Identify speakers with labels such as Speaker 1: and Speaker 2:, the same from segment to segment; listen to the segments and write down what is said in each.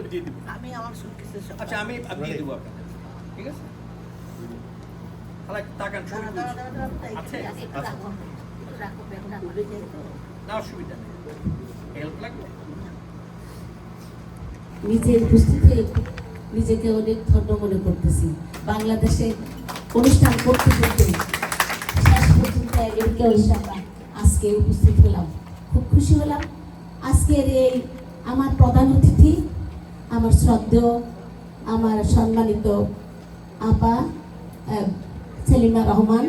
Speaker 1: আমি দিয়ে দিব।
Speaker 2: আমি আমার সুটকেসের
Speaker 1: আচ্ছা আমি আমি দিয়ে দেবো আপনাকে। ঠিক আছে? তাহলে তাকান ছবি
Speaker 2: দাঁড়া, দাঁড়া,
Speaker 1: তুলছি।
Speaker 2: দাঁড়া, দাঁড়া,
Speaker 1: আছে?
Speaker 2: একটু একটু রাখো, একটু রাখো, ব্যাগটা খুলে যাই তো।
Speaker 1: না অসুবিধা নেই। হেল্প লাগবে?
Speaker 3: নিজের উপস্থিতি নিজেকে অনেক ধন্য মনে করতেছি। বাংলাদেশে অনুষ্ঠান করতে করতে শেষ পর্যন্ত আমেরিকা আজকে উপস্থিত হলাম। খুব খুশি হলাম। আজকের এই আমার প্রধান অতিথি আমার শ্রদ্ধেয়, আমার সম্মানিত আপা সেলিমা রহমান,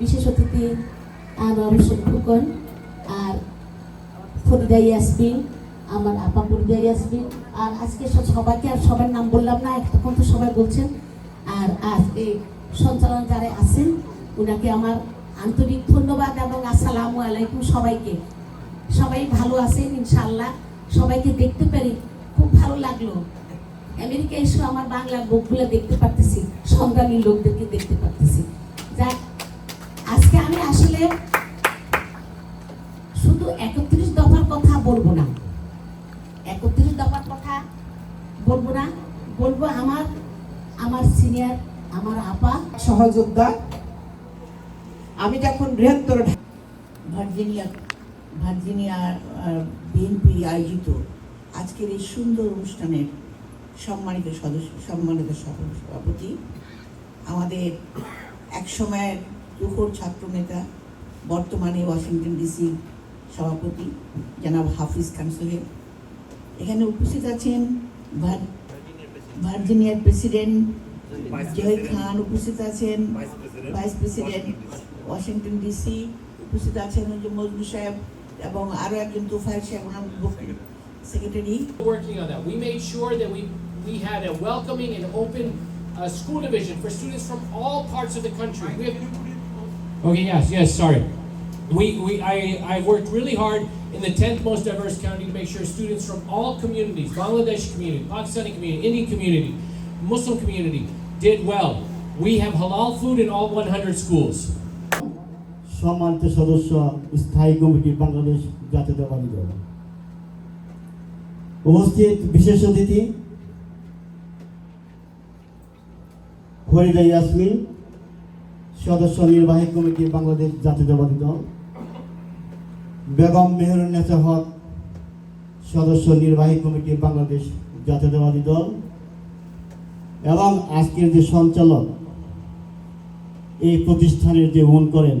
Speaker 3: বিশেষ অতিথি আমার হোসেন ফুকন আর ফরিদা ইয়াসমিন, আমার আপা ফরিদা ইয়াসমিন। আর আজকে সবাইকে আর সবার নাম বললাম না তখন তো সবাই বলছেন। আর আজকে সঞ্চালন যারা আছেন ওনাকে আমার আন্তরিক ধন্যবাদ এবং আসসালামু আলাইকুম সবাইকে। সবাই ভালো আছেন ইনশাল্লাহ সবাইকে দেখতে পারি লাগল? আমেরিকা এসে আমার বাংলার বুকগুলো দেখতে পারতেছি সংগ্রামী লোকদেরকে দেখতে পারতেছি। যাক আজকে আমি আসলে শুধু একত্রিশ দফার কথা বলব না। একত্রিশ দফার কথা বলব না বলব আমার আমার সিনিয়র আমার আপা।
Speaker 4: সহযোদ্ধা আমি যখন বৃহত্তর
Speaker 2: ভার্জিনিয়া ভার্জিনিয়া বিএনপি আয়োজিত। আজকের এই সুন্দর অনুষ্ঠানের সম্মানিত সদস্য, সম্মানিত সভাপতি, আমাদের একসময়ের তুখোর ছাত্রনেতা বর্তমানে ওয়াশিংটন ডিসি সভাপতি, জনাব হাফিজ খান সোহেল। এখানে উপস্থিত আছেন ভার- ভার্জিনিয়ার প্রেসিডেন্ট জয় খান, উপস্থিত আছেন ভাইস প্রেসিডেন্ট ওয়াশিংটন ডিসি, উপস্থিত আছেন মজনু সাহেব এবং আরও একজন তোফায়েল সাহেব, ওনার Secretary
Speaker 5: working on that. We made sure that we, we had a welcoming and open uh, school division for students from all parts of the country. We have, okay, yes, yes, sorry. We, we, I, I worked really hard in the 10th most diverse county to make sure students from all communities, Bangladeshi community, Pakistani community, Indian community, Muslim community, did well. We have halal food in all 100 schools.
Speaker 6: সম্মানিত সদস্য স্থায়ী committee Bangladesh জাতীয়তাবাদী দল উপস্থিত বিশেষ অতিথি ফরিদা ইয়াসমিন, সদস্য নির্বাহী কমিটি বাংলাদেশ জাতীয়তাবাদী দল, বেগম মেহরুন্নেসা হক, সদস্য নির্বাহী কমিটি বাংলাদেশ জাতীয়তাবাদী দল, এবং আজকের যে সঞ্চালক, এই প্রতিষ্ঠানের যে মন করেন